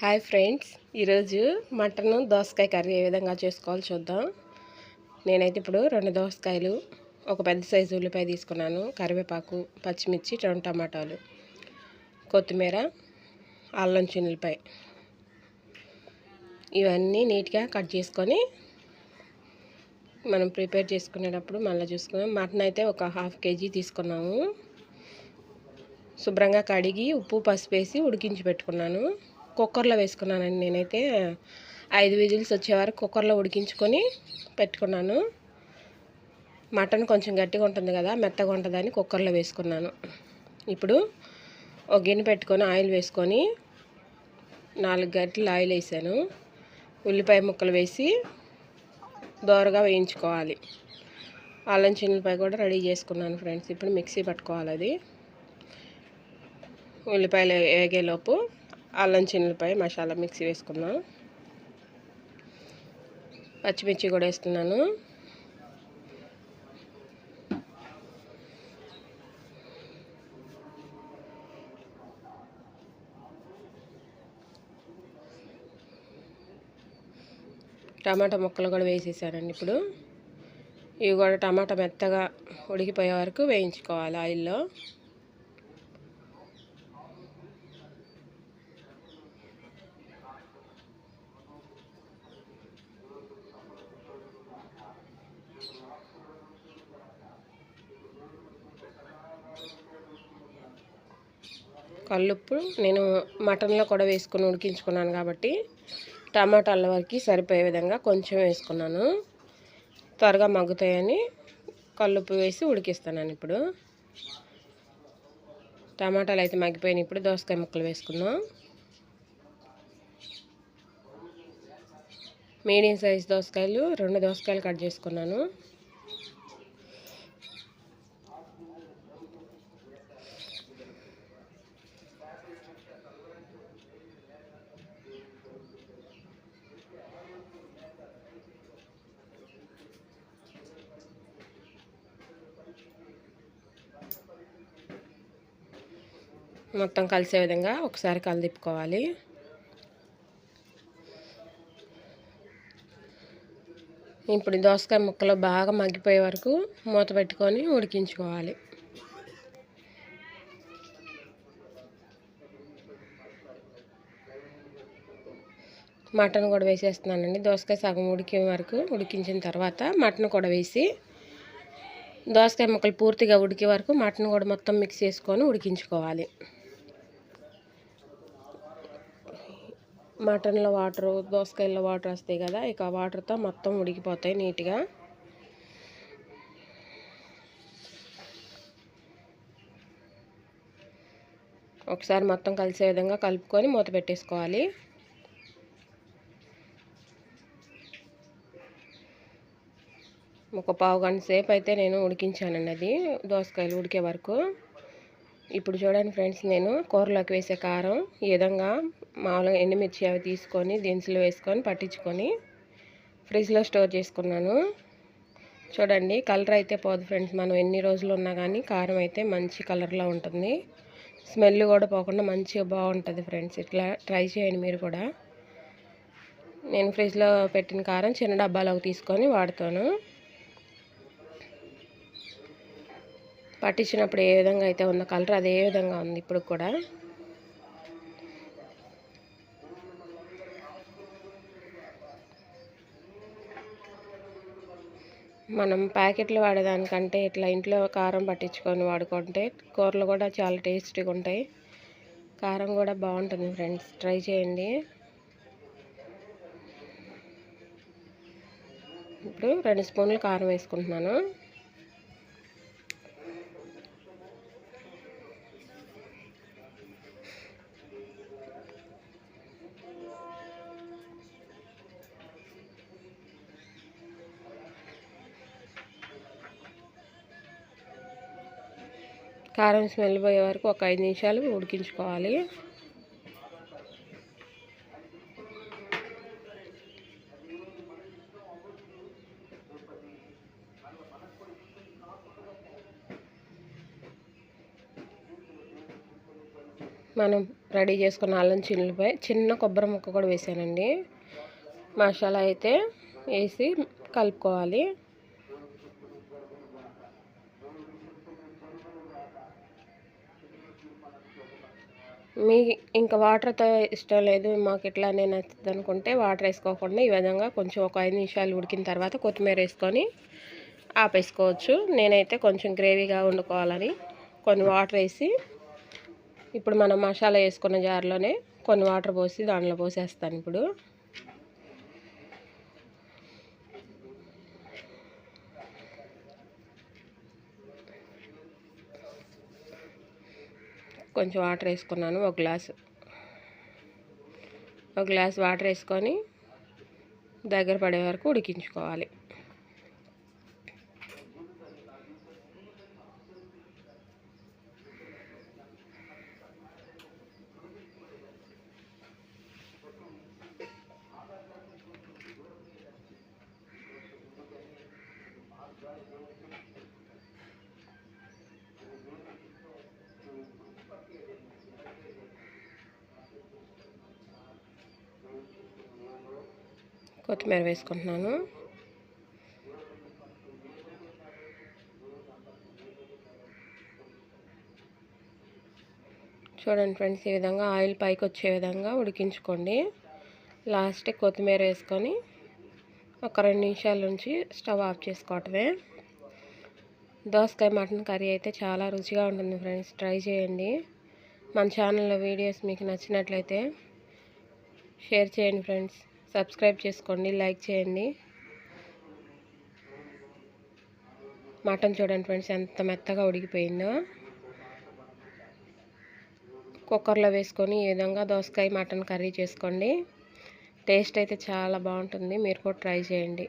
Hi friends ఈరోజు mutton దోసకాయ curry ఏ విధంగా చేసుకోవాలో చూద్దాం. నేనైతే ఇప్పుడు రెండు దోసకాయలు ఒక పెద్ద సైజు ఉల్లిపాయ తీసుకున్నాను కరివేపాకు పచ్చిమిర్చి రెండు టమాటాలు కొత్తిమీర అల్లం చిన్నులపాయ ఇవన్నీ నీట్గా కట్ చేసుకొని మనం ప్రిపేర్ చేసుకునేటప్పుడు మళ్ళీ చూసుకున్నాం మటన్ అయితే ఒక హాఫ్ కేజీ తీసుకున్నాము. శుభ్రంగా కడిగి ఉప్పు పసుపు వేసి ఉడికించి పెట్టుకున్నాను. కుక్కర్లో వేసుకున్నానండి నేనైతే. ఐదు విజిల్స్ వచ్చేవారు కుక్కర్లో ఉడికించుకొని పెట్టుకున్నాను. మటన్ కొంచెం గట్టిగా ఉంటుంది కదా మెత్తగా ఉంటుందని కుక్కర్లో వేసుకున్నాను. ఇప్పుడు ఒక గిన్నె పెట్టుకొని ఆయిల్ వేసుకొని నాలుగు గంటలు ఆయిల్ వేసాను. ఉల్లిపాయ ముక్కలు వేసి దోరగా వేయించుకోవాలి. అల్లం చిన్నపాయ కూడా రెడీ చేసుకున్నాను ఫ్రెండ్స్. ఇప్పుడు మిక్సీ పట్టుకోవాలి అది. ఉల్లిపాయలు వేగేలోపు అల్లం చిన్నపాయ మసాలా మిక్సీ వేసుకున్నాను పచ్చిమిర్చి కూడా వేస్తున్నాను. టమాటా ముక్కలు కూడా వేసేసానండి ఇప్పుడు. ఇవి కూడా టమాటా మెత్తగా ఉడికిపోయే వరకు వేయించుకోవాలి ఆయిల్లో. కల్లుప్పు నేను మటన్లో కూడా వేసుకుని ఉడికించుకున్నాను కాబట్టి టమాటాల వరకు సరిపోయే విధంగా కొంచెం వేసుకున్నాను. త్వరగా మగ్గుతాయని కల్లుప్పు వేసి ఉడికిస్తున్నాను ఇప్పుడు. టమాటాలు అయితే మగ్గిపోయినాయి. ఇప్పుడు దోసకాయ ముక్కలు వేసుకుందాం. మీడియం సైజ్ దోసకాయలు రెండు దోసకాయలు కట్ చేసుకున్నాను. మొత్తం కలిసే విధంగా ఒకసారి కలదిప్పుకోవాలి ఇప్పుడు దోసకాయ ముక్కలు బాగా మగ్గిపోయే వరకు మూత పెట్టుకొని ఉడికించుకోవాలి. మటన్ కూడా వేసేస్తున్నానండి. దోసకాయ సగం ఉడికే వరకు ఉడికించిన తర్వాత మటన్ కూడా వేసి దోసకాయ ముక్కలు పూర్తిగా ఉడికే వరకు మటన్ కూడా మొత్తం మిక్స్ చేసుకొని ఉడికించుకోవాలి. మటన్లో వాటర్ దోసకాయల్లో వాటర్ వస్తాయి కదా ఇక వాటర్తో మొత్తం ఉడికిపోతాయి నీట్గా. ఒకసారి మొత్తం కలిసే విధంగా కలుపుకొని మూత పెట్టేసుకోవాలి. ఒక పావు గంట సేపు అయితే నేను ఉడికించానండి అది దోసకాయలు ఉడికే వరకు. ఇప్పుడు చూడండి ఫ్రెండ్స్ నేను కూరలోకి వేసే కారం ఈ విధంగా మామూలుగా ఎండుమిర్చి అవి తీసుకొని దినుసులు వేసుకొని పట్టించుకొని ఫ్రిడ్జ్లో స్టోర్ చేసుకున్నాను. చూడండి కలర్ అయితే పోదు ఫ్రెండ్స్ మనం ఎన్ని రోజులు ఉన్నా కానీ కారం అయితే మంచి కలర్లో ఉంటుంది. స్మెల్ కూడా పోకుండా మంచిగా బాగుంటుంది ఫ్రెండ్స్ ఇట్లా ట్రై చేయండి మీరు కూడా. నేను ఫ్రిడ్జ్లో పెట్టిన కారం చిన్న డబ్బాలోకి తీసుకొని వాడుతాను. పట్టించినప్పుడు ఏ విధంగా అయితే ఉన్న కలర్ అదే విధంగా ఉంది ఇప్పుడు కూడా. మనం ప్యాకెట్లు వాడేదానికంటే ఇట్లా ఇంట్లో కారం పట్టించుకొని వాడుకుంటే కూరలు కూడా చాలా టేస్టీగా ఉంటాయి. కారం కూడా బాగుంటుంది ఫ్రెండ్స్. ట్రై చేయండి. ఇప్పుడు రెండు స్పూన్లు కారం వేసుకుంటున్నాను. కారం స్మెల్ పోయే వరకు ఒక ఐదు నిమిషాలు ఉడికించుకోవాలి. మనం రెడీ చేసుకున్న అల్లం చిల్లిపై చిన్న కొబ్బరి ముక్క కూడా వేసానండి. మసాలా అయితే వేసి కలుపుకోవాలి. మీ ఇంకా వాటర్తో ఇష్టం లేదు మాకు ఇట్లానే నచ్చుతుంది అనుకుంటే వాటర్ వేసుకోకుండా ఈ విధంగా కొంచెం ఒక ఐదు నిమిషాలు ఉడికిన తర్వాత కొత్తిమీర వేసుకొని ఆపేసుకోవచ్చు. నేనైతే కొంచెం గ్రేవీగా వండుకోవాలని కొన్ని వాటర్ వేసి ఇప్పుడు మనం మసాలా వేసుకున్న జార్లోనే కొన్ని వాటర్ పోసి దాంట్లో పోసేస్తాను ఇప్పుడు. కొంచెం వాటర్ వేసుకున్నాను ఒక గ్లాసు. ఒక గ్లాస్ వాటర్ వేసుకొని దగ్గర పడే వరకు ఉడికించుకోవాలి. కొత్తిమీర వేసుకుంటున్నాను. చూడండి ఫ్రెండ్స్ ఈ విధంగా ఆయిల్ పైకి వచ్చే విధంగా ఉడికించుకోండి. లాస్ట్ కొత్తిమీర వేసుకొని ఒక రెండు నిమిషాల నుంచి స్టవ్ ఆఫ్ చేసుకోవటమే. దోసకాయ మటన్ కర్రీ అయితే చాలా రుచిగా ఉంటుంది ఫ్రెండ్స్ ట్రై చేయండి. మన ఛానల్లో వీడియోస్ మీకు నచ్చినట్లయితే షేర్ చేయండి ఫ్రెండ్స్. సబ్స్క్రైబ్ చేసుకోండి లైక్ చేయండి. మటన్ చూడండి ఫ్రెండ్స్ ఎంత మెత్తగా ఉడికిపోయిందో. కుక్కర్లో వేసుకొని ఈ విధంగా దోసకాయ మటన్ కర్రీ చేసుకోండి. టేస్ట్ అయితే చాలా బాగుంటుంది మీరు కూడా ట్రై చేయండి.